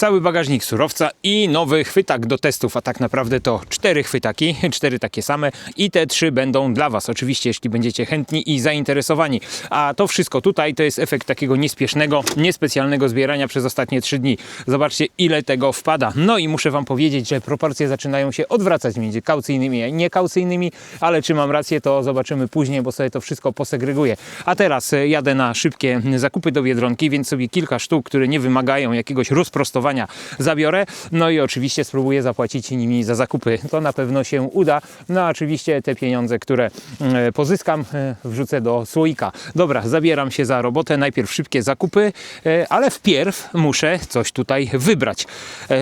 cały bagażnik surowca i nowy chwytak do testów, a tak naprawdę to cztery chwytaki, cztery takie same i te trzy będą dla Was, oczywiście, jeśli będziecie chętni i zainteresowani. A to wszystko tutaj to jest efekt takiego niespiesznego, niespecjalnego zbierania przez ostatnie trzy dni. Zobaczcie, ile tego wpada. No i muszę Wam powiedzieć, że proporcje zaczynają się odwracać między kaucyjnymi a niekaucyjnymi, ale czy mam rację, to zobaczymy później, bo sobie to wszystko posegreguję. A teraz e, jadę na szybkie zakupy do Biedronki, więc sobie kilka sztuk, które nie wymagają jakiegoś rozprostowania zabiorę. No i oczywiście spróbuję zapłacić nimi za zakupy. To na pewno się uda. No oczywiście te pieniądze, które e, pozyskam, e, wrzucę do słoika. Dobra, zabieram się za robotę. Najpierw szybkie zakupy, e, ale wpierw muszę coś tutaj wybrać,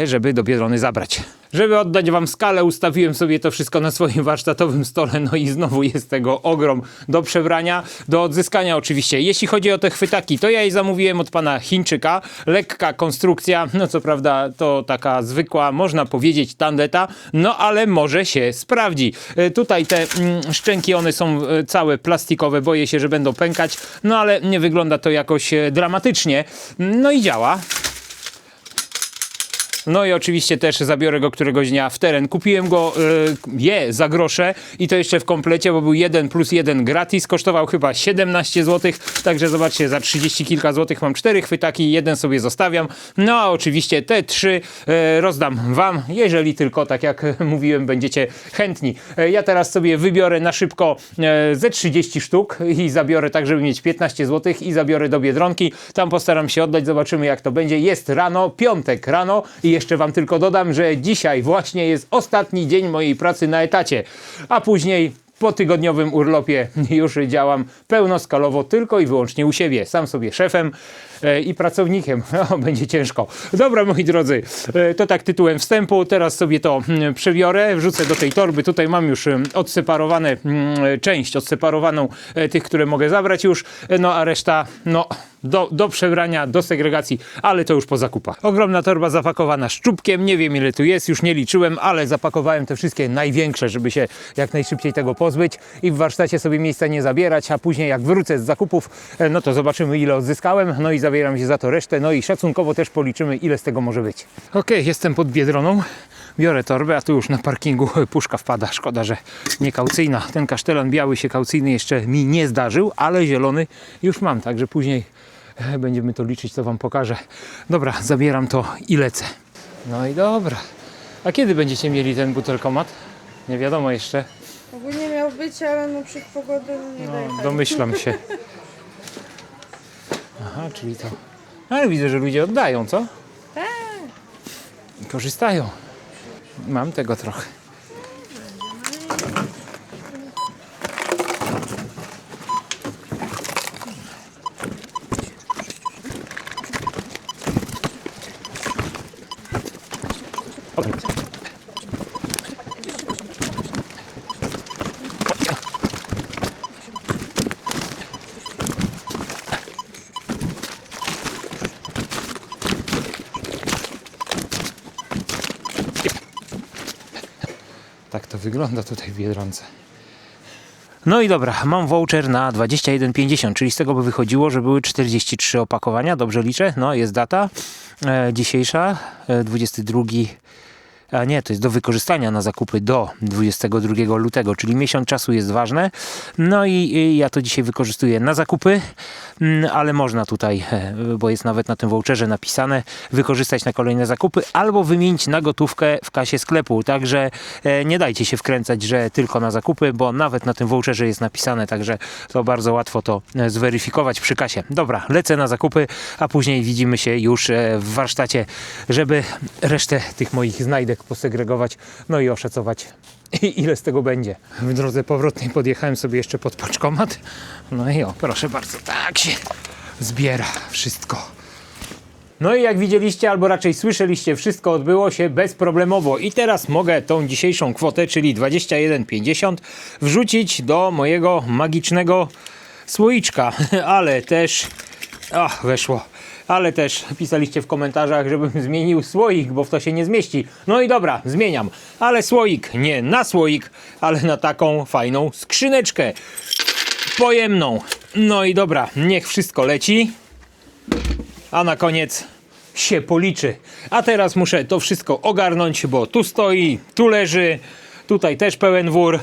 żeby do Biedrony zabrać. Żeby oddać Wam skalę, ustawiłem sobie to wszystko na swoim warsztatowym stole, no i znowu jest tego ogrom do przebrania, do odzyskania oczywiście. Jeśli chodzi o te chwytaki, to ja je zamówiłem od pana Chińczyka. Lekka konstrukcja, no co prawda to taka zwykła, można powiedzieć tandeta, no ale może się sprawdzi. E, Tutaj te mm, szczęki, one są e, całe plastikowe, boję się, że będą pękać, no ale nie wygląda to jakoś e, dramatycznie. No i działa. No i oczywiście też zabiorę go któregoś dnia w teren. Kupiłem go y, je za grosze i to jeszcze w komplecie, bo był jeden plus jeden gratis. Kosztował chyba 17 zł, także zobaczcie, za 30 kilka złotych mam cztery chwytaki, jeden sobie zostawiam. No a oczywiście te trzy e, rozdam wam, jeżeli tylko, tak jak mówiłem, będziecie chętni. E, ja teraz sobie wybiorę na szybko e, ze 30 sztuk i zabiorę tak, żeby mieć 15 zł i zabiorę do Biedronki. Tam postaram się oddać, zobaczymy jak to będzie. Jest rano, piątek rano jeszcze wam tylko dodam, że dzisiaj właśnie jest ostatni dzień mojej pracy na etacie, a później po tygodniowym urlopie już działam pełnoskalowo tylko i wyłącznie u siebie. Sam sobie szefem e, i pracownikiem. O, będzie ciężko. Dobra, moi drodzy, e, to tak tytułem wstępu. Teraz sobie to mm, przebiorę, wrzucę do tej torby. Tutaj mam już mm, odseparowane mm, część, odseparowaną e, tych, które mogę zabrać już, E, no a reszta, no do, do przebrania, do segregacji, ale to już po zakupach. Ogromna torba zapakowana szczupkiem, nie wiem ile tu jest, już nie liczyłem, ale zapakowałem te wszystkie największe, żeby się jak najszybciej tego pozbyć i w warsztacie sobie miejsca nie zabierać, a później jak wrócę z zakupów, e, no to zobaczymy ile odzyskałem, no i zabieram się za to resztę, no i szacunkowo też policzymy ile z tego może być. Okej, jestem pod Biedroną, biorę torbę, a tu już na parkingu puszka wpada, szkoda, że nie kaucyjna. Ten kasztelan biały się kaucyjny jeszcze mi nie zdarzył, ale zielony już mam, także później E, Będziemy to liczyć, to Wam pokażę. Dobra, zabieram to i lecę. No i dobra. A kiedy będziecie mieli ten butelkomat? Nie wiadomo jeszcze. Ogólnie miał być, ale no przed pogodą nie No, dojechali. domyślam się. Aha, czyli to. Ale widzę, że ludzie oddają, co? Tak. Korzystają. Mam tego trochę. Tak wygląda tutaj w Biedronce. No i dobra, mam voucher na 21,50, czyli z tego by wychodziło, że były 43 opakowania, dobrze liczę? No, jest data e, dzisiejsza, e, 22, a nie, to jest do wykorzystania na zakupy do 22 lutego, czyli miesiąc czasu jest ważne. No i, i ja to dzisiaj wykorzystuję na zakupy, mm, ale można tutaj, e, bo jest nawet na tym voucherze napisane, wykorzystać na kolejne zakupy albo wymienić na gotówkę w kasie sklepu. Także e, nie dajcie się wkręcać, że tylko na zakupy, bo nawet na tym voucherze jest napisane, także to bardzo łatwo to e, zweryfikować przy kasie. Dobra, lecę na zakupy, a później widzimy się już w warsztacie, żeby resztę tych moich znajdek posegregować, no i oszacować ile z tego będzie. W drodze powrotnej podjechałem sobie jeszcze pod paczkomat. No i o, proszę bardzo, tak się zbiera wszystko. No i jak widzieliście, albo raczej słyszeliście, wszystko odbyło się bezproblemowo. I teraz mogę tą dzisiejszą kwotę, czyli 21,50 wrzucić do mojego magicznego słoiczka. Ale też... Ach, weszło. Ale też pisaliście w komentarzach, żebym zmienił słoik, bo w to się nie zmieści. No i dobra, zmieniam. Ale słoik nie na słoik, ale na taką fajną skrzyneczkę pojemną. No i dobra, niech wszystko leci. A na koniec się policzy. A teraz muszę to wszystko ogarnąć, bo tu stoi, tu leży, tutaj też pełen wór.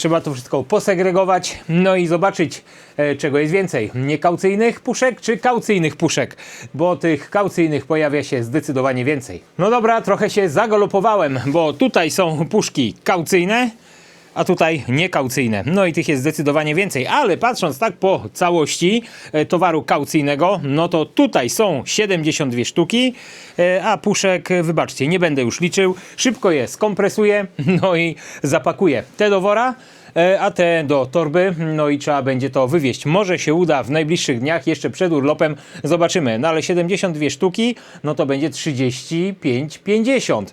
Trzeba to wszystko posegregować, no i zobaczyć, e, czego jest więcej. Niekaucyjnych puszek czy kaucyjnych puszek? Bo tych kaucyjnych pojawia się zdecydowanie więcej. No dobra, trochę się zagalopowałem, bo tutaj są puszki kaucyjne, a tutaj niekaucyjne. No i tych jest zdecydowanie więcej, ale patrząc tak po całości e, towaru kaucyjnego, no to tutaj są 72 sztuki, e, a puszek, e, wybaczcie, nie będę już liczył, szybko je skompresuję, no i zapakuję te do wora. A te do torby, no i trzeba będzie to wywieźć. Może się uda w najbliższych dniach, jeszcze przed urlopem, zobaczymy. No ale 72 sztuki, no to będzie 35,50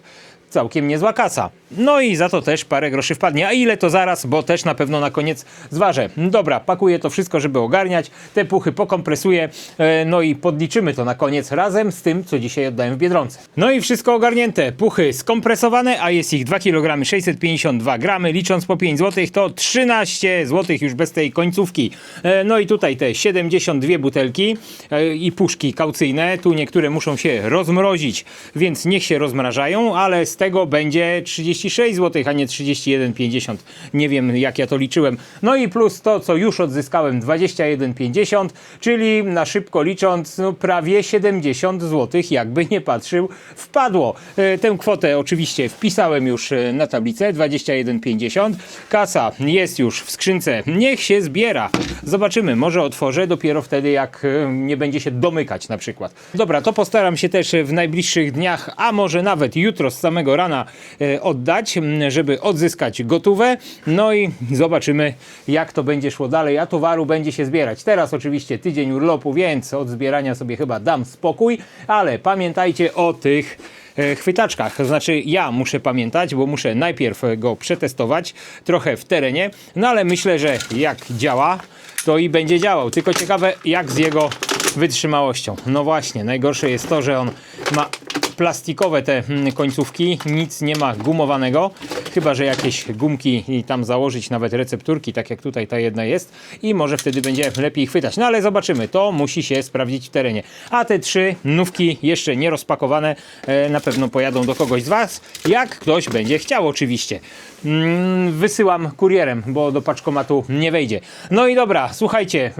całkiem niezła kasa. No i za to też parę groszy wpadnie. A ile to zaraz, bo też na pewno na koniec zważę. Dobra, pakuję to wszystko, żeby ogarniać. Te puchy pokompresuję, e, no i podliczymy to na koniec razem z tym, co dzisiaj oddałem w Biedronce. No i wszystko ogarnięte. Puchy skompresowane, a jest ich 2 kg 652 gramy, licząc po 5 zł, to 13 zł już bez tej końcówki. E, No i tutaj te 72 butelki e, i puszki kaucyjne. Tu niektóre muszą się rozmrozić, więc niech się rozmrażają, ale z tego będzie 36 zł, a nie 31,50. Nie wiem jak ja to liczyłem. No i plus to, co już odzyskałem 21,50, czyli na szybko licząc no, prawie 70 zł, jakby nie patrzył, wpadło. E, Tę kwotę oczywiście wpisałem już e, na tablicę 21,50. Kasa jest już w skrzynce. Niech się zbiera. Zobaczymy, może otworzę dopiero wtedy, jak e, nie będzie się domykać na przykład. Dobra, to postaram się też w najbliższych dniach, a może nawet jutro z samego rana e, oddać, żeby odzyskać gotówę. No i zobaczymy, jak to będzie szło dalej, a towaru będzie się zbierać. Teraz oczywiście tydzień urlopu, więc od zbierania sobie chyba dam spokój, ale pamiętajcie o tych e, chwytaczkach. To znaczy ja muszę pamiętać, bo muszę najpierw go przetestować trochę w terenie, no ale myślę, że jak działa, to i będzie działał. Tylko ciekawe jak z jego wytrzymałością. No właśnie, najgorsze jest to, że on ma plastikowe te mm, końcówki, nic nie ma gumowanego, chyba że jakieś gumki i tam założyć nawet recepturki, tak jak tutaj ta jedna jest i może wtedy będzie lepiej chwytać. No ale zobaczymy, to musi się sprawdzić w terenie. A te trzy nówki jeszcze nie rozpakowane e, na pewno pojadą do kogoś z Was, jak ktoś będzie chciał oczywiście. Mm, wysyłam kurierem, bo do paczkomatu nie wejdzie. No i dobra, słuchajcie,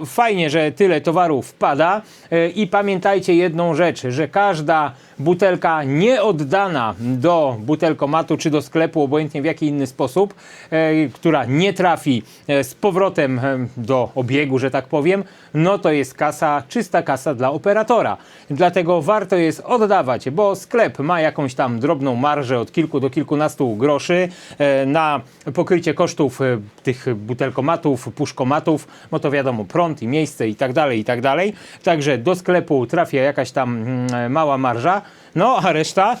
e, fajnie, że tyle towaru wpada e, i pamiętajcie jedną rzecz, że każda butelka nieoddana do butelkomatu czy do sklepu, obojętnie w jaki inny sposób, e, która nie trafi e, z powrotem e, do obiegu, że tak powiem, no to jest kasa, czysta kasa dla operatora. Dlatego warto jest oddawać, bo sklep ma jakąś tam drobną marżę od kilku do kilkunastu groszy na pokrycie kosztów tych butelkomatów, puszkomatów, bo to wiadomo, prąd i miejsce i tak dalej, i tak dalej. Także do sklepu trafia jakaś tam mm, mała marża, no a reszta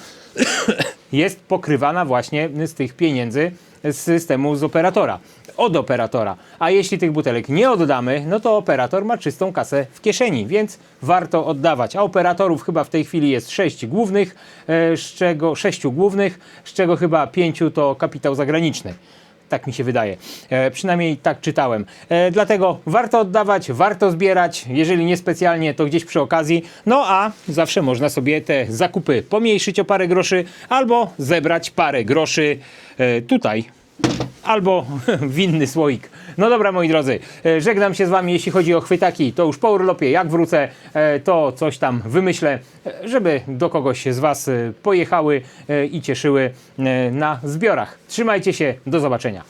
jest pokrywana właśnie z tych pieniędzy z systemu z operatora, od operatora. A jeśli tych butelek nie oddamy, no to operator ma czystą kasę w kieszeni, więc warto oddawać. A operatorów chyba w tej chwili jest sześć głównych, e, z czego sześciu głównych, z czego chyba pięciu to kapitał zagraniczny. Tak mi się wydaje. E, przynajmniej tak czytałem. E, dlatego warto oddawać, warto zbierać. Jeżeli nie specjalnie, to gdzieś przy okazji. No a zawsze można sobie te zakupy pomniejszyć o parę groszy albo zebrać parę groszy e, tutaj albo w inny słoik. No dobra, moi drodzy, e, żegnam się z wami, jeśli chodzi o chwytaki. To już po urlopie, jak wrócę, e, to coś tam wymyślę, e, żeby do kogoś z was pojechały i cieszyły na zbiorach. Trzymajcie się, do zobaczenia.